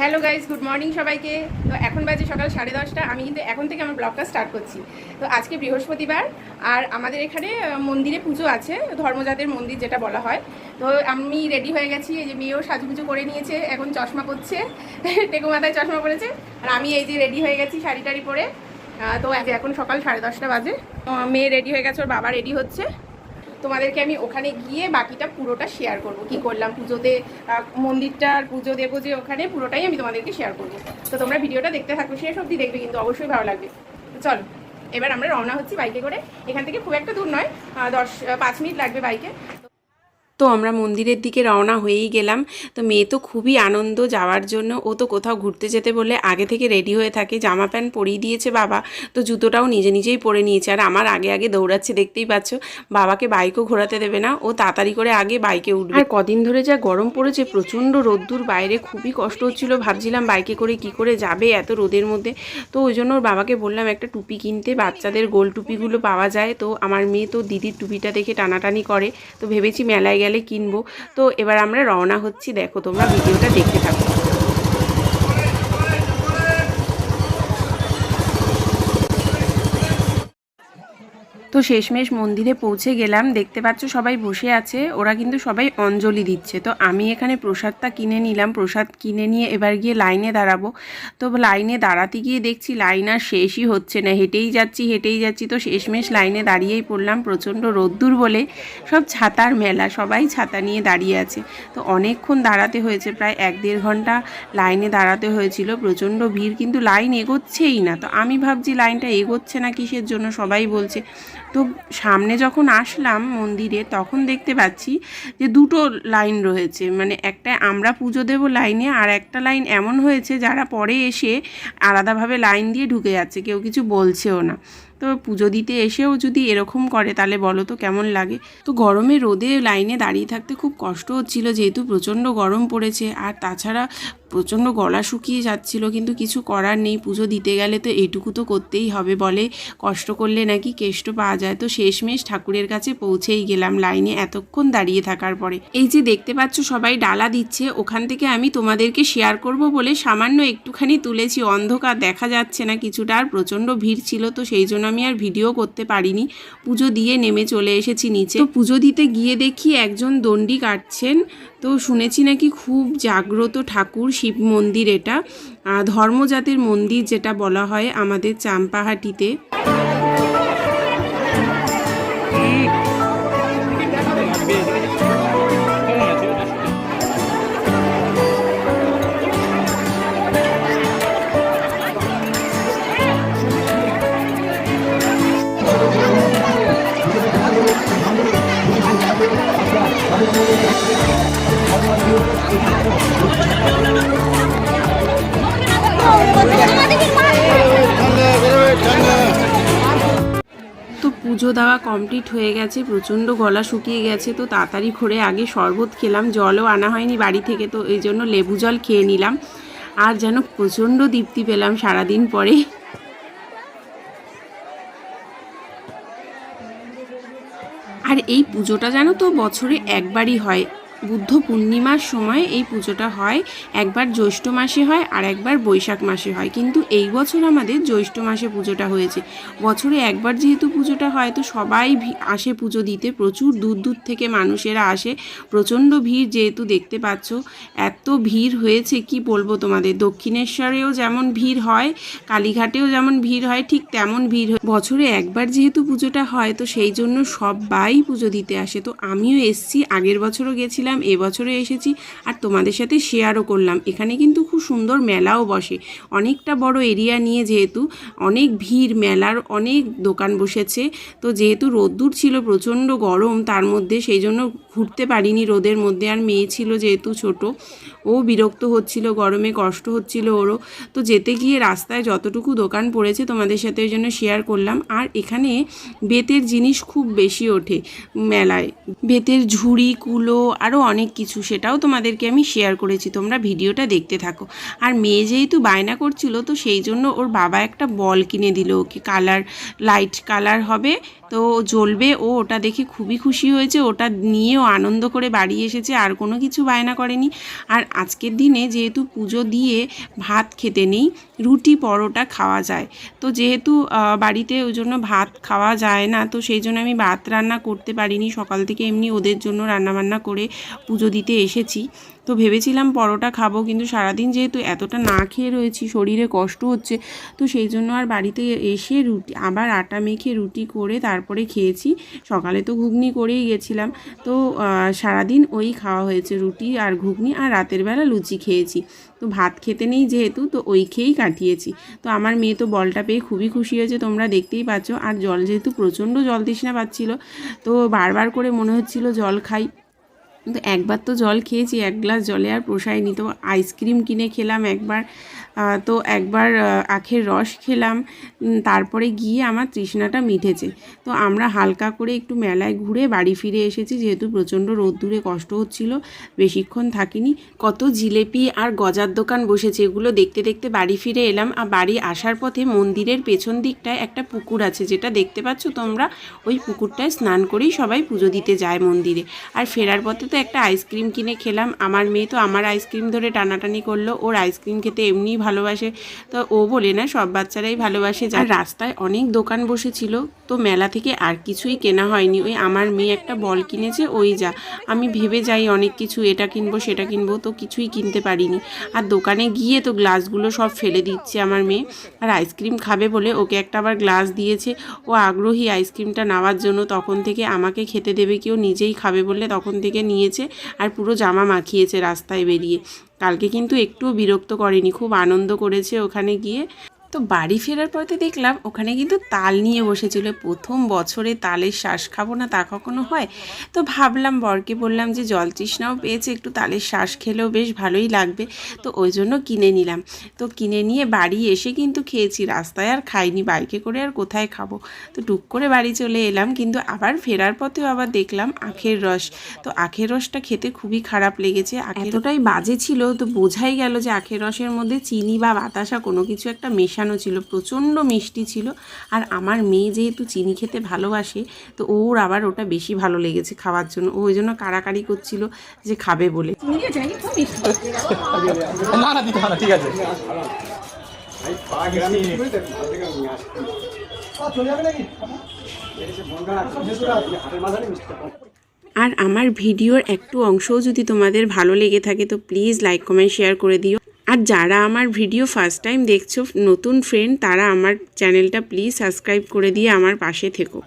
Hello guys good morning সবাইকে। তো এখন বাজে সকাল সাড়ে দশটা। আমি কিন্তু এখন থেকে আমার ব্লগটা স্টার্ট করছি। তো আজকে বৃহস্পতিবার, আর আমাদের এখানে মন্দিরে পুজো আছে, ধর্মজাতের মন্দির যেটা বলা হয়। তো আমি রেডি হয়ে গেছি, এই যে মেয়েও সাজুগুজু করে নিয়েছে, এখন চশমা পরছে টেকো মাথায় চশমা পরেছে, আর আমি এই যে রেডি হয়ে গেছি শাড়ি টাড়ি পরে। তো এখন সকাল সাড়ে দশটা বাজে। মেয়ে রেডি হয়ে গেছে, ওর বাবা রেডি হচ্ছে। তোমাদেরকে আমি ওখানে গিয়ে বাকিটা পুরোটা শেয়ার করব। কি করলাম? পুজোতে মন্দিরটার পুজো দেবো যে ওখানে, পুরোটাই আমি তোমাদেরকে শেয়ার করব। তো তোমরা ভিডিওটা দেখতে থাকো, শেষ অবধি দেখবে কিন্তু অবশ্যই ভালো লাগবে। চলো, এবার আমরা রওনা হচ্ছি বাইকে করে। এখান থেকে খুব একটা দূর নয় দশ পাঁচ মিনিট লাগবে বাইকে তো আমরা মন্দিরের দিকে রওনা হয়েই গেলাম। তো মেয়ে তো খুবই আনন্দ যাওয়ার জন্য। ও তো কোথাও ঘুরতে যেতে বলে আগে থেকে রেডি হয়ে থাকে। জামা প্যান্ট পরিয়ে দিয়েছে বাবা। তো জুতোটাও নিজে নিজেই পরে নিয়েছে। আর আমার আগে আগে দৌড়াচ্ছে, দেখতেই পাচ্ছ। বাবাকে বাইকও ঘোরাতে দেবে না। ও তাড়াতাড়ি করে আগে বাইকে উঠবে। আর কদিন ধরে যা গরম পড়েছে, প্রচণ্ড রোদ্দুর, বাইরে খুবই কষ্ট হচ্ছিল। ভাবছিলাম বাইকে করে কি করে যাবে এত রোদের মধ্যে। তো ওই জন্য ওর বাবাকে বললাম, একটা টুপি কিনতে, বাচ্চাদের গোল টুপিগুলো পাওয়া যায়। তো আমার মেয়ে তো দিদির টুপিটা দেখে টানাটানি করে। তো ভেবেছি মেলায় কিনবো। তো এবার আমরা রওনা হচ্ছি। দেখো তোমরা ভিডিওটা দেখতে থাকো। তো শেষমেশ মন্দিরে পৌঁছে গেলাম। দেখতে পাচ্ছ সবাই বসে আছে। ওরা কিন্তু সবাই অঞ্জলি দিচ্ছে। তো আমি এখানে প্রসাদটা কিনে নিলাম। প্রসাদ কিনে নিয়ে এবার গিয়ে লাইনে দাঁড়াবো। তো লাইনে দাঁড়াতে গিয়ে দেখছি লাইন আর শেষই হচ্ছে না। হেঁটেই যাচ্ছি হেঁটেই যাচ্ছি। তো শেষমেশ লাইনে দাঁড়িয়েই পড়লাম প্রচণ্ড রোদ্দুর বলে। সব ছাতার মেলা। সবাই ছাতা নিয়ে দাঁড়িয়ে আছে। তো অনেকক্ষণ দাঁড়াতে হয়েছে। প্রায় এক দেড় ঘণ্টা লাইনে দাঁড়াতে হয়েছিল। প্রচণ্ড ভিড়। কিন্তু লাইন এগোচ্ছেই না। তো আমি ভাবছি লাইনটা এগোচ্ছে না কিসের জন্য? সবাই বলছে তো সামনে যখন আসলাম মন্দিরে, তখন দেখতে পাচ্ছি যে দুটো লাইন রয়েছে। মানে একটা আমরা পুজো দেব লাইনে, আর একটা লাইন এমন হয়েছে যারা পরে এসে আলাদাভাবে লাইন দিয়ে ঢুকে যাচ্ছে, কেউ কিছু বলছেও না। তো পুজো দিতে এসেও যদি এরকম করে, তাহলে বলো তো কেমন লাগে? তো গরমে রোদে লাইনে দাঁড়িয়ে থাকতে খুব কষ্ট হচ্ছিল, যেহেতু প্রচণ্ড গরম পড়েছে। আর তাছাড়া প্রচণ্ড গলা শুকিয়ে যাচ্ছিল, কিন্তু কিছু করার নেই। পুজো দিতে গেলে তো এটুকু তো করতেই হবে বলে কষ্ট করলে নাকি কেষ্ট পাওয়া যায়। তো শেষমেশ ঠাকুরের কাছে পৌঁছেই গেলাম লাইনে এতক্ষণ দাঁড়িয়ে থাকার পরে। এই যে দেখতে পাচ্ছ সবাই ডালা দিচ্ছে, ওখান থেকে আমি তোমাদেরকে শেয়ার করব বলে সামান্য একটুখানি তুলেছি। অন্ধকার দেখা যাচ্ছে না, কিছুটা আর প্রচণ্ড ভিড় ছিল, তো সেই জন্য আমি আর ভিডিও করতে পারিনি। পুজো দিয়ে নেমে চলে এসেছি নিচে। পুজো দিতে গিয়ে দেখি একজন দণ্ডি কাটছেন তো শুনেছি নাকি খুব জাগ্রত ঠাকুর শিব মন্দির এটা ধর্মজাতের মন্দির যেটা বলা হয় আমাদের চাম্পাহাটিতে। পুজো দেওয়া কমপ্লিট হয়ে গেছে, প্রচণ্ড গলা শুকিয়ে গেছে, তো তাড়াতাড়ি করে আগে শরবত খেলাম, জলও আনা হয়নি বাড়ি থেকে, তো এই জন্য লেবু জল খেয়ে নিলাম। আর যেন প্রচণ্ড দীপ্তি পেলাম সারাদিন পরে। আর এই পুজোটা যেন তো বছরে একবারই হয়। বুদ্ধ পূর্ণিমার সময় এই পুজোটা হয়। একবার জ্যৈষ্ঠ মাসে হয় আর একবার বৈশাখ মাসে হয়। কিন্তু এই বছর আমাদের জ্যৈষ্ঠ মাসে পুজোটা হয়েছে। বছরে একবার যেহেতু পুজোটা হয়, তো সবাই আসে পুজো দিতে। প্রচুর দূর দূর থেকে মানুষেরা আসে। প্রচণ্ড ভিড় যেহেতু দেখতে পাচ্ছ। এত ভিড় হয়েছে, কি বলব তোমাদের? দক্ষিণেশ্বরেও যেমন ভিড় হয়, কালীঘাটেও যেমন ভিড় হয়, ঠিক তেমন ভিড় হয়। বছরে একবার যেহেতু পুজোটা হয়, তো সেই জন্য সবাই পুজো দিতে আসে। তো আমিও এসছি, আগের বছরও গেছিলাম। এবছরে এসেছি আর তোমাদের সাথে শেয়ারও করলাম। এখানে কিন্তু খুব সুন্দর মেলাও বসে। অনেকটা বড় এরিয়া নিয়ে যেহেতু অনেক ভিড়, মেলার অনেক দোকান বসেছে। তো যেহেতু রোদ্দুর ছিল, প্রচণ্ড গরম, তার মধ্যে সেই জন্য ঘুরতে পারিনি রোদের মধ্যে। আর মেয়ে ছিল যেহেতু ছোট, ও বিরক্ত হচ্ছিল, গরমে কষ্ট হচ্ছিল ওরও। তো যেতে গিয়ে রাস্তায় যতটুকু দোকান পড়েছে তোমাদের সাথে ওই জন্য শেয়ার করলাম। আর এখানে বেতের জিনিস খুব বেশি ওঠে মেলায়। বেতের ঝুড়ি, কুলো, আরও অনেক কিছু, সেটাও তোমাদেরকে আমি শেয়ার করেছি। তোমরা ভিডিওটা দেখতে থাকো। আর মেয়ে যেহেতু বায়না করছিল, তো সেই জন্য ওর বাবা একটা বল কিনে দিল। ওকে কালার লাইট কালার হবে। তো জ্বলবে ও, ওটা দেখে খুবই খুশি হয়েছে। ওটা নিয়েও আনন্দ করে বাড়ি এসেছে, আর কোনো কিছু বায়না করেনি। আর আজকের দিনে যেহেতু পুজো দিয়ে ভাত খেতে নেই, রুটি পরোটা খাওয়া যায়। তো যেহেতু বাড়িতে ওই জন্য ভাত খাওয়া যায় না, তো সেই জন্য আমি ভাত রান্না করতে পারিনি। সকাল থেকে এমনি ওদের জন্য রান্নাবান্না করে পুজো দিতে এসেছি। তো ভেবেছিলাম পরোটা খাব, কিন্তু সারাদিন যেহেতু এতটা না খেয়ে রয়েছি, শরীরে কষ্ট হচ্ছে, তো সেই জন্য আর বাড়িতে এসে রুটি, আবার আটা মেখে রুটি করে তারপরে খেয়েছি। সকালে তো ঘুগনি করেই গেছিলাম, তো সারাদিন ওই খাওয়া হয়েছে, রুটি আর ঘুগনি আর রাতের বেলা লুচি খেয়েছি। তো ভাত খেতে নেই যেহেতু, তো ওই খেয়েই কাটিয়েছি। তো আমার মেয়ে তো বলটা পেয়ে খুবই খুশি হয়েছে, তোমরা দেখতেই পাচ্ছ, আর জল যেহেতু প্রচণ্ড জল তৃষ্ণা পাচ্ছিল, তো বারবার করে মনে হচ্ছিল জল খাই। তো একবার তো জল খেয়েছি, এক গ্লাস জলে আর পোষায়নি। তো আইসক্রিম কিনে খেলাম একবার তো একবার আখের রস খেলাম তারপরে গিয়ে আমার তৃষ্ণাটা মিটেছে। তো আমরা হালকা করে একটু মেলায় ঘুরে বাড়ি ফিরে এসেছি, যেহেতু প্রচণ্ড রোদ্দুরে কষ্ট হচ্ছিল, বেশিক্ষণ থাকিনি। কত জিলেপি আর গজার দোকান বসেছে, এগুলো দেখতে দেখতে বাড়ি ফিরে এলাম। আর বাড়ি আসার পথে মন্দিরের পেছন দিকটায় একটা পুকুর আছে, যেটা দেখতে পাচ্ছ তোমরা? ওই পুকুরটায় স্নান করেই সবাই পুজো দিতে যায় মন্দিরে। আর ফেরার পথে তো একটা আইসক্রিম কিনে খেলাম। আমার মেয়ে তো আমার আইসক্রিম ধরে টানাটানি করল। ওর আইসক্রিম খেতে এমনিই ভালোবাসে। তো ও বলে, না, সব বাচ্চারাই ভালোবাসে। আর রাস্তায় অনেক দোকান বসেছিল। তো মেলা থেকে আর কিছুই কেনা হয়নি। ওই আমার মেয়ে একটা বল কিনেছে, ওই যা। আমি ভেবে যাই অনেক কিছু, এটা কিনবো, সেটা কিনবো, তো কিছুই কিনতে পারিনি। আর দোকানে গিয়ে তো গ্লাসগুলো সব ফেলে দিচ্ছে আমার মেয়ে। আর আইসক্রিম খাবে বলে ওকে একটা আবার গ্লাস দিয়েছে। ও আগ্রহী আইসক্রিমটা নেওয়ার জন্য। তখন থেকে আমাকে খেতে দেবে, কেউ নিজেই খাবে বলে তখন থেকে নিয়েছে আর পুরো জামা মাখিয়েছে রাস্তায় বেরিয়ে। কালকে কিন্তু একটুও বিরক্ত করেনি, খুব আনন্দ করেছে ওখানে গিয়ে। তো বাড়ি ফেরার পথে দেখলাম ওখানে কিন্তু তাল নিয়ে বসেছিল। প্রথম বছরে তালের শ্বাস খাব না তা কখনো হয়? তো ভাবলাম, বরকে বললাম যে, জল তৃষ্ণাও পেয়েছে, একটু তালের শ্বাস খেলেও বেশ ভালোই লাগবে। তো ওই জন্য কিনে নিলাম। তো কিনে নিয়ে বাড়ি এসে কিন্তু খেয়েছি। রাস্তায় আর খাইনি, বাইকে করে আর কোথায় খাব? তো টুক করে বাড়ি চলে এলাম, কিন্তু আবার ফেরার পথেও আবার দেখলাম আখের রস। তো আখের রসটা খেতে খুবই খারাপ লেগেছে। এতটাই বাজে ছিল, তো বোঝাই গেল যে, আখের রসের মধ্যে চিনি বা বাতাসা কোনো কিছু একটা মেশানো ছিল প্রচণ্ড মিষ্টি ছিল। আর আমার মেয়ে যেহেতু চিনি খেতে ভালোবাসে তো ওর আবার ওটা বেশি ভালো লেগেছে খাওয়ার জন্য। ও ওই জন্য কাড়াকাড়ি করছিল যে খাবে বলে। না না দিতে ঠিক আছে। আর আমার ভিডিওর একটু অংশও যদি তোমাদের ভালো লেগে থাকে তো প্লিজ লাইক কমেন্ট শেয়ার করে দিও। আর যারা আমার ভিডিও ফার্স্ট টাইম দেখছ, নতুন ফ্রেন্ড তারা আমার চ্যানেলটা প্লিজ সাবস্ক্রাইব করে দিয়ে আমার পাশে থেকো।